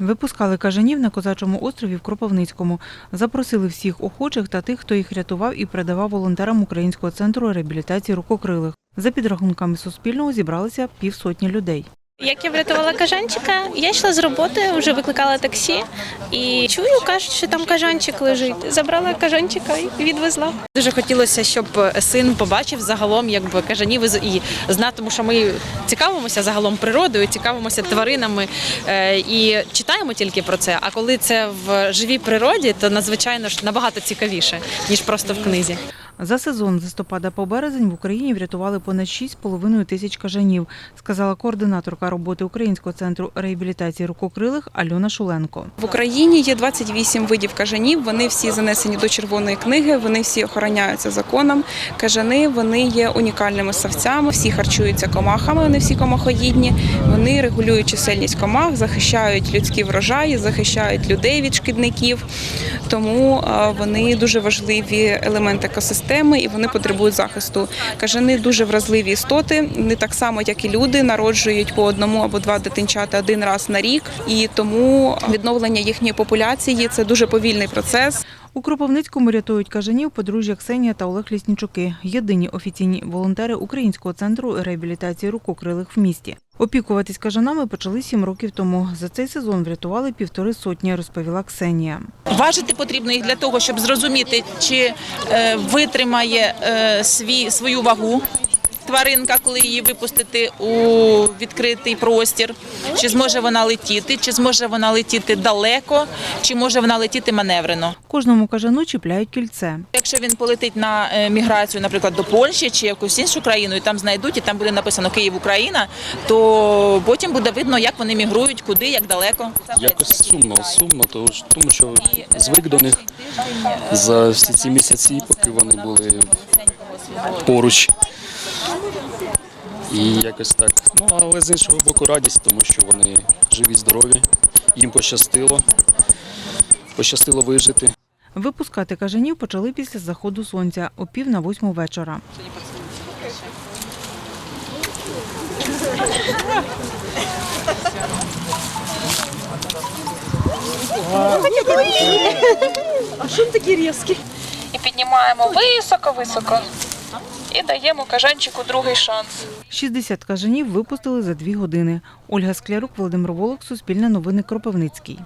Випускали кажанів на козачому острові в Кропивницькому. Запросили всіх охочих та тих, хто їх рятував і передавав волонтерам Українського центру реабілітації рукокрилих. За підрахунками Суспільного зібралися півсотні людей. Як я врятувала кажанчика, я йшла з роботи, вже викликала таксі і чую, кажуть, що там кажанчик лежить. Забрала кажанчика і відвезла. Дуже хотілося, щоб син побачив загалом якби кажанів і з- і знав, тому що ми цікавимося загалом природою, цікавимося тваринами е, і читаємо тільки про це. А коли це в живій природі, то надзвичайно ж набагато цікавіше ніж просто в книзі. За сезон з листопада по березень в Україні врятували понад 6,5 тисяч кажанів, сказала координаторка роботи Українського центру реабілітації рукокрилих Альона Шуленко. В Україні є 28 видів кажанів. Вони всі занесені до червоної книги. Вони всі охороняються законом. Кажани вони є унікальними савцями. Всі харчуються комахами. Вони всі комахоїдні. Вони регулюють чисельність комах, захищають людські врожаї, захищають людей від шкідників. Тому е, вони дуже важливі елементи екосистеми і вони потребують захисту. Кажани дуже вразливі істоти. Вони так само, як і люди, народжують по одному або два дитинчата один раз на рік, і тому відновлення їхньої популяції це дуже повільний процес. У Кропивницькому рятують кажанів подружжя Ксенія та Олег Ліснічуки, єдині офіційні волонтери Українського центру реабілітації рукокрилих в місті. Опікуватись кажанами почали сім років тому. За цей сезон врятували півтори сотні, розповіла Ксенія. Важити потрібно їх для того, щоб зрозуміти, чи е, витримає е, свій, свою вагу тваринка, коли її випустити у відкритий простір, чи зможе вона летіти, чи зможе вона летіти далеко, чи може вона летіти маневрено. Кожному кажану чіпляють кільце. Якщо він полетить на е, міграцію, наприклад, до Польщі чи якусь іншу країну, і там знайдуть, і там буде написано Київ Україна, то потім буде видно, як вони мігрують, куди, як далеко. Якось сумно, сумно, тому що звик до них за всі ці місяці, поки вони були поруч. І якось так. Ну, але з іншого боку радість, тому що вони живі, здорові, їм пощастило, пощастило вижити. Випускати кажанів почали після заходу сонця о пів на восьму вечора. І піднімаємо високо-високо. І даємо кажанчику другий шанс. 60 кажанів випустили за дві години. Ольга Склярук, Володимир Волок, Суспільне новини Кропивницький.